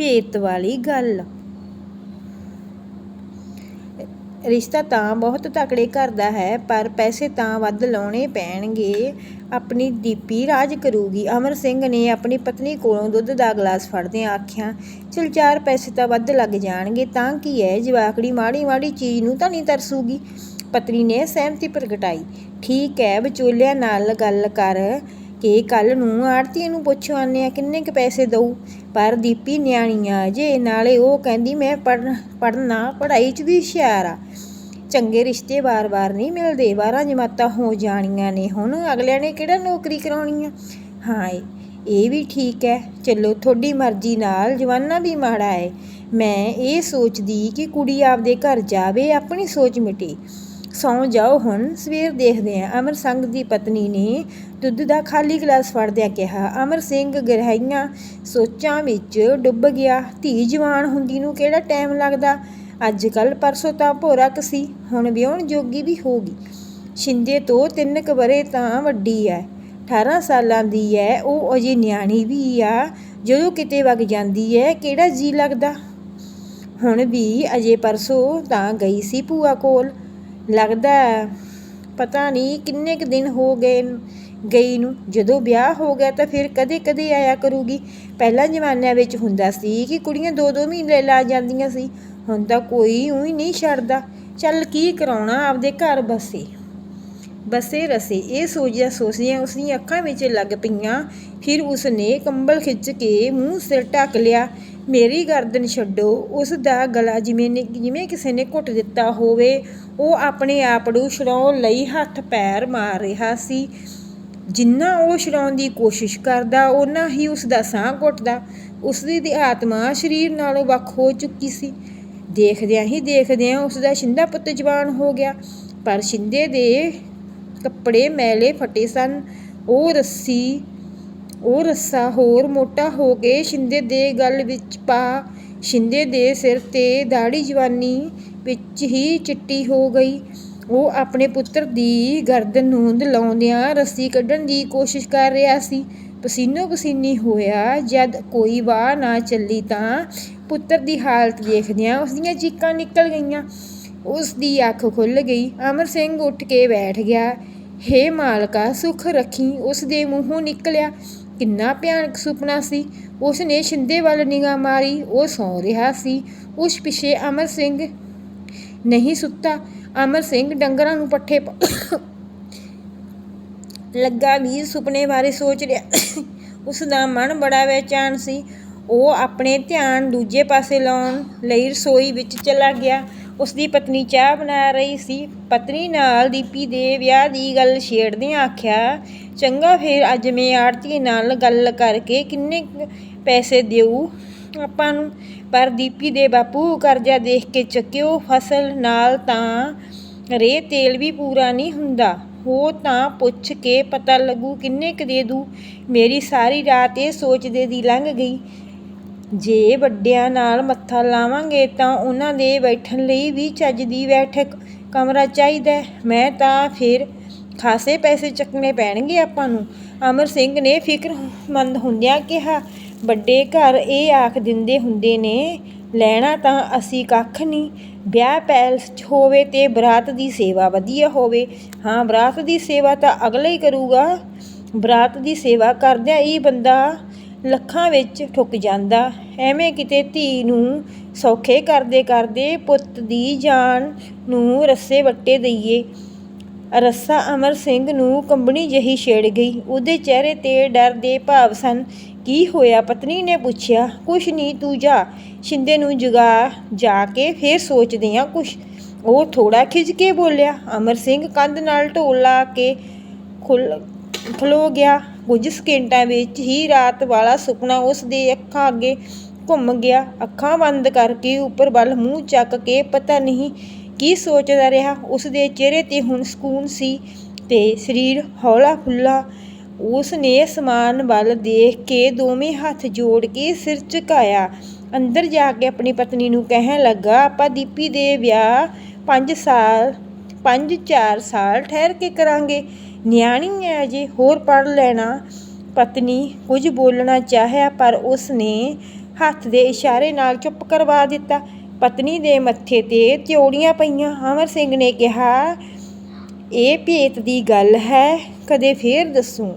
ਭੇਤ ਵਾਲੀ ਗੱਲ। ਰਿਸ਼ਤਾ ਤਾਂ ਬਹੁਤ ਤਕੜੇ ਘਰ ਦਾ ਹੈ, ਪਰ ਪੈਸੇ ਤਾਂ ਵੱਧ ਲਾਉਣੇ ਪੈਣਗੇ। ਆਪਣੀ ਦੀਪੀ ਰਾਜ ਕਰੂਗੀ। ਅਮਰ ਸਿੰਘ ਨੇ ਆਪਣੀ ਪਤਨੀ ਕੋਲੋਂ ਦੁੱਧ ਦਾ ਗਲਾਸ ਫੜਦਿਆਂ ਆਖਿਆ, ਚਲ ਚਾਰ ਪੈਸੇ ਤਾਂ ਵੱਧ ਲੱਗ ਜਾਣਗੇ, ਤਾਂ ਕੀ ਹੈ ਜਵਾਕੜੀ ਮਾੜੀ ਮਾੜੀ ਚੀਜ਼ ਨੂੰ ਤਾਂ ਨਹੀਂ ਤਰਸੂਗੀ। ਪਤਨੀ ਨੇ ਸਹਿਮਤੀ ਪ੍ਰਗਟਾਈ। ਠੀਕ ਹੈ ਵਿਚੋਲਿਆਂ ਨਾਲ ਗੱਲ ਕਰ। ਕਿ ਕੱਲ ਨੂੰ ਆੜਤੀ ਨੂੰ ਪੁੱਛ ਆਨੇ ਆ, ਕਿੰਨੇ ਕੁ ਪੈਸੇ ਦਊ? ਪਰ ਦੀਪੀ ਨਿਆਣੀ ਆ ਜੇ ਨਾਲੇ ਉਹ ਕਹਿੰਦੀ, ਮੈਂ ਪੜ੍ਹ, ਪੜ੍ਹਨਾ, ਪੜ੍ਹਾਈ 'ਚ ਵੀ ਹੁਸ਼ਿਆਰ ਆ। ਚੰਗੇ ਰਿਸ਼ਤੇ ਵਾਰ-ਵਾਰ ਨਹੀਂ ਮਿਲਦੇ, ਬਾਰਾਂ ਜਮਾਤਾਂ ਹੋ ਜਾਣੀਆਂ ਨੇ। ਹੁਣ ਅਗਲਿਆਂ ਨੇ ਕਿਹੜਾ ਨੌਕਰੀ ਕਰਾਉਣੀ ਆ? ਹਾਂ ਇਹ- ਇਹ ਵੀ ਠੀਕ ਹੈ ਚਲੋ, ਤੁਹਾਡੀ ਮਰਜ਼ੀ ਨਾਲ, ਜਵਾਨਾ ਵੀ ਮਾੜਾ ਹੈ ਮੈਂ ਇਹ ਸੋਚਦੀ ਕਿ ਕੁੜੀ ਆਪਦੇ ਘਰ ਜਾਵੇ, ਆਪਣੀ ਸੋਚ ਮਿਟੇ। ਸੌਂ ਜਾਓ ਹੁਣ, ਸਵੇਰ ਦੇਖਦੇ ਆਂ। ਅਮਰ ਸੰਘ ਦੀ ਪਤਨੀ ਨੇ ਦੁੱਧ ਦਾ ਖਾਲੀ ਗਲਾਸ ਫੜਦਿਆਂ ਕਿਹਾ, ਅਮਰ ਸਿੰਘ, ਗਹਿਰਾਈਆਂ ਸੋਚਾਂ ਵਿੱਚ ਡੁੱਬ ਗਿਆ। ਧੀ ਜਵਾਨ ਹੁੰਦੀ ਨੂੰ ਕਿਹੜਾ ਟਾਈਮ ਲੱਗਦਾ? ਅੱਜ ਕੱਲ ਪਰਸੋਂ ਤਾਂ ਭੋਰਕ ਸੀ ਹੁਣ ਵਿਆਹਣ ਜੋਗੀ ਵੀ ਹੋਗੀ ਸ਼ਿੰਦੇ ਤੋਂ ਤਿੰਨ ਕੁ ਵਰੇ ਤਾਂ ਵੱਡੀ ਐ। 18 ਸਾਲਾਂ ਦੀ ਐ, ਉਹ ਅਜੇ ਨਿਆਣੀ ਵੀ ਆ। ਜਦੋਂ ਕਿਤੇ ਵਗ ਜਾਂਦੀ ਐ, ਕਿਹੜਾ ਜੀ ਲੱਗਦਾ? ਹੁਣ ਵੀ ਅਜੇ ਪਰਸੋਂ ਤਾਂ ਗਈ ਸੀ ਭੂਆ ਕੋਲ। ਲੱਗਦਾ ਪਤਾ ਨਹੀਂ ਕਿੰਨੇ ਕੁ ਦਿਨ ਹੋ ਗਏ ਗਈ ਨੂੰ। ਜਦੋਂ ਵਿਆਹ ਹੋ ਗਿਆ ਤਾਂ ਫਿਰ ਕਦੇ ਕਦੇ ਆਇਆ ਕਰੂਗੀ। ਪਹਿਲਾਂ ਜ਼ਮਾਨਿਆਂ ਵਿੱਚ ਹੁੰਦਾ ਸੀ ਕਿ ਕੁੜੀਆਂ ਦੋ ਦੋ ਮਹੀਨੇ ਲਾ ਜਾਂਦੀਆਂ ਸੀ। ਹੁਣ ਤਾਂ ਕੋਈ ਉਹੀ ਨਹੀਂ ਛੱਡਦਾ। ਚੱਲ ਕੀ ਕਰਾਉਣਾ ਆਪਦੇ ਘਰ ਬਸੇ। ਬਸੇ ਰਸੇ। ਇਹ ਸੋਚਿਆ ਸੋਚਿਆ ਉਸ ਦੀਆਂ ਅੱਖਾਂ ਵਿੱਚ ਲੱਗ ਪਈਆਂ। ਫਿਰ ਉਸ ਨੇ ਕੰਬਲ ਖਿੱਚ ਕੇ ਮੂੰਹ ਸਿਰ ਢੱਕ ਲਿਆ। ਮੇਰੀ ਗਰਦਨ ਛੱਡੋ। ਉਸ ਦਾ ਗਲਾ ਜਿਵੇਂ ਨੇ, ਜਿਵੇਂ ਕਿਸੇ ਨੇ ਘੁੱਟ ਦਿੱਤਾ ਹੋਵੇ, ਉਹ ਆਪਣੇ ਆਪ ਨੂੰ ਛਡਾਉਣ ਲਈ ਹੱਥ ਪੈਰ ਮਾਰ ਰਿਹਾ ਸੀ। ਜਿੰਨਾ ਉਹ ਛੁਡਾਉਣ ਦੀ ਕੋਸ਼ਿਸ਼ ਕਰਦਾ, ਓਨਾ ਹੀ ਉਸ ਦਾ ਸਾਹ ਘੁੱਟਦਾ। ਉਸ ਦੀ ਆਤਮਾ ਸਰੀਰ ਨਾਲੋਂ ਵੱਖ ਹੋ ਚੁੱਕੀ ਸੀ। ਦੇਖਦਿਆਂ ਹੀ ਦੇਖਦਿਆਂ ਉਸ ਦਾ ਸ਼ਿੰਦਾ ਪੁੱਤ ਜਵਾਨ ਹੋ ਗਿਆ। ਪਰ ਸ਼ਿੰਦੇ ਦੇ ਕੱਪੜੇ ਮੈਲੇ ਫਟੇ ਸਨ। ਉਹ ਰੱਸੀ, ਉਹ ਰੱਸਾ ਹੋਰ ਮੋਟਾ ਹੋ ਕੇ ਸ਼ਿੰਦੇ ਦੇ ਗਲ ਵਿੱਚ ਪਾ, ਸ਼ਿੰਦੇ ਦੇ ਸਿਰ ਤੇ ਦਾੜੀ ਜਵਾਨੀ ਵਿੱਚ ਹੀ ਚਿੱਟੀ ਹੋ ਗਈ। ਉਹ ਆਪਣੇ ਪੁੱਤਰ ਦੀ ਗਰਦਨ ਨੂੰ ਲਾਉਂਦਿਆਂ ਰੱਸੀ ਕੱਢਣ ਦੀ ਕੋਸ਼ਿਸ਼ ਕਰ ਰਿਹਾ ਸੀ। ਪਸੀਨੋ ਪਸੀਨੀ ਹੋਇਆ। ਜਦ ਕੋਈ ਵਾਹ ਨਾ ਚੱਲੀ ਤਾਂ ਪੁੱਤਰ ਦੀ ਹਾਲਤ ਦੇਖਦਿਆਂ ਉਸ ਦੀਆਂ ਚੀਕਾਂ ਨਿਕਲ ਗਈਆਂ। ਉਸ ਦੀ ਅੱਖ ਖੁੱਲ ਗਈ। ਅਮਰ ਸਿੰਘ ਉੱਠ ਕੇ ਬੈਠ ਗਿਆ। ਹੇ ਮਾਲਕਾ, ਸੁਖ ਰੱਖੀ। ਉਸ ਦੇ ਮੂੰਹੋਂ ਨਿਕਲਿਆ ਕਿੰਨਾ ਭਿਆਨਕ ਸੁਪਨਾ ਸੀ। ਉਸ ਨੇ ਸ਼ਿੰਦੇ ਵੱਲ ਨਿਗਾਹ ਮਾਰੀ। ਉਹ ਸੌਂ ਰਿਹਾ ਸੀ। ਉਸ ਪਿੱਛੇ ਅਮਰ ਸਿੰਘ ਨਹੀਂ ਸੁੱਤਾ। ਅਮਰ ਸਿੰਘ ਡੰਗਰਾਂ ਨੂੰ ਪੱਠੇ ਲੱਗਾ। ਵੀ ਸੁਪਨੇ ਬਾਰੇ ਸੋਚ ਰਿਹਾ। ਉਸ ਦਾ ਮਨ ਬੜਾ ਬੇਚੈਨ ਸੀ। ਉਹ ਆਪਣੇ ਧਿਆਨ ਦੂਜੇ ਪਾਸੇ ਲਾਉਣ ਲਈ ਰਸੋਈ ਵਿੱਚ ਚਲਾ ਗਿਆ। ਉਸ ਦੀ ਪਤਨੀ ਚਾਹ ਬਣਾ ਰਹੀ ਸੀ। ਪਤਨੀ ਨਾਲ ਦੀਪੀ ਦੇ ਵਿਆਹ ਦੀ ਗੱਲ ਛੇੜਦਿਆਂ ਆਖਿਆ, ਚੰਗਾ ਫਿਰ ਅੱਜ ਮੈਂ ਆੜਤੀ ਨਾਲ ਗੱਲ ਕਰਕੇ ਕਿੰਨੇ ਪੈਸੇ ਦਿਉ ਆਪਾਂ ਨੂੰ। ਪਰ ਦੀਪੀ ਦੇ ਬਾਪੂ ਕਰਜ਼ਾ ਦੇਖ ਕੇ ਚੱਕਿਓ ਫਸਲ ਨਾਲ ਤਾਂ ਰੇ ਤੇਲ ਵੀ ਪੂਰਾ ਨਹੀਂ ਹੁੰਦਾ। ਹੋ ਤਾਂ ਪੁੱਛ ਕੇ ਪਤਾ ਲੱਗੂ ਕਿੰਨੇ ਕੁ ਦੇ ਦੂ। ਮੇਰੀ ਸਾਰੀ ਰਾਤ ਇਹ ਸੋਚਦੇ ਦੀ ਲੰਘ ਗਈ। ਜੇ ਵੱਡਿਆਂ ਨਾਲ ਮੱਥਾ ਲਾਵਾਂਗੇ ਤਾਂ ਉਹਨਾਂ ਦੇ ਬੈਠਣ ਲਈ ਵੀ ਚੱਜ ਦੀ ਬੈਠਕ, ਕਮਰਾ ਚਾਹੀਦਾ ਮੈਂ ਤਾਂ ਫਿਰ ਖਾਸੇ ਪੈਸੇ ਚੱਕਣੇ ਪੈਣਗੇ ਆਪਾਂ ਨੂੰ। ਅਮਰ ਸਿੰਘ ਨੇ ਫਿਕਰਮੰਦ ਹੁੰਦਿਆਂ ਕਿਹਾ ਵੱਡੇ ਘਰ ਇਹ ਆਖ ਦਿੰਦੇ ਹੁੰਦੇ ਨੇ, ਲੈਣਾ ਤਾਂ ਅਸੀਂ ਕੱਖ ਨਹੀਂ ਵਿਆਹ ਪੈਲਸ 'ਚ ਹੋਵੇ ਤੇ ਬਰਾਤ ਦੀ ਸੇਵਾ ਵਧੀਆ ਹੋਵੇ। ਹਾਂ, ਬਰਾਤ ਦੀ ਸੇਵਾ ਤਾਂ ਅਗਲਾ ਹੀ ਕਰੂਗਾ। ਬਰਾਤ ਦੀ ਸੇਵਾ ਕਰਦਿਆਂ ਹੀ ਬੰਦਾ ਲੱਖਾਂ ਵਿੱਚ ਠੁੱਕ ਜਾਂਦਾ। ਐਵੇਂ ਕਿਤੇ ਧੀ ਨੂੰ ਸੌਖੇ ਕਰਦੇ ਕਰਦੇ ਪੁੱਤ ਦੀ ਜਾਨ ਨੂੰ ਰੱਸੇ ਵੱਟੇ ਦਈਏ। ਰੱਸਾ ਅਮਰ ਸਿੰਘ ਨੂੰ ਕੰਬਣੀ ਜਹੀ ਛੇੜ ਗਈ। ਉਹਦੇ ਚਿਹਰੇ ਤੇ ਡਰ ਦੇ ਭਾਵ ਸਨ ਕੀ ਹੋਇਆ? ਪਤਨੀ ਨੇ ਪੁੱਛਿਆ, ਕੁਛ ਨਹੀਂ, ਤੂੰ ਜਾ। ਸ਼ਿੰਦੇ ਨੂੰ ਜਗਾ ਜਾ ਕੇ ਫੇਰ ਸੋਚਦੇ ਆ ਕੁਛ ਉਹ ਥੋੜਾ ਖਿੱਚ ਕੇ ਬੋਲਿਆ। ਅਮਰ ਸਿੰਘ ਕੰਧ ਨਾਲ ਢੋਲ ਲਾ ਕੇ ਖੁੱਲ, ਖਲੋ ਗਿਆ। ਕੁਝ ਸਕਿੰਟਾਂ ਵਿੱਚ ਹੀ ਰਾਤ ਵਾਲਾ ਸੁਪਨਾ ਉਸ ਦੇ ਅੱਖਾਂ ਅੱਗੇ ਘੁੰਮ ਗਿਆ। ਅੱਖਾਂ ਬੰਦ ਕਰਕੇ ਉੱਪਰ ਵੱਲ ਮੂੰਹ ਚੱਕ ਕੇ ਪਤਾ ਨਹੀਂ ਕੀ ਸੋਚਦਾ ਰਿਹਾ। ਉਸ ਦੇ ਚਿਹਰੇ ਤੇ ਹੁਣ ਸਕੂਨ ਸੀ ਤੇ ਸਰੀਰ ਹੌਲਾ ਖੁੱਲਾ ਉਸ ਨੇ ਅਸਮਾਨ ਵੱਲ ਦੇਖ ਕੇ ਦੋਵੇਂ ਹੱਥ ਜੋੜ ਕੇ ਸਿਰ ਝੁਕਾਇਆ। ਅੰਦਰ ਜਾ ਕੇ ਆਪਣੀ ਪਤਨੀ ਨੂੰ ਕਹਿਣ ਲੱਗਾ, ਆਪਾਂ ਦੀਪੀ ਦੇ ਵਿਆਹ 5 ਸਾਲ 5-4 ਸਾਲ ਠਹਿਰ ਕੇ ਕਰਾਂਗੇ। ਨਿਆਣੀ ਹੈ ਅਜੇ ਹੋਰ ਪੜ ਲੈਣਾ। ਪਤਨੀ ਕੁਝ ਬੋਲਣਾ ਚਾਹਿਆ, ਪਰ ਉਸ ਨੇ ਹੱਥ ਦੇ ਇਸ਼ਾਰੇ ਨਾਲ ਚੁੱਪ ਕਰਵਾ ਦਿੱਤਾ। ਪਤਨੀ ਦੇ ਮੱਥੇ ਤੇ ਤਿਉੜੀਆਂ ਪਈਆਂ। ਅਮਰ ਸਿੰਘ ਨੇ ਕਿਹਾ, ਇਹ ਭੇਤ ਦੀ ਗੱਲ ਹੈ, ਕਦੇ ਫੇਰ ਦੱਸੂ।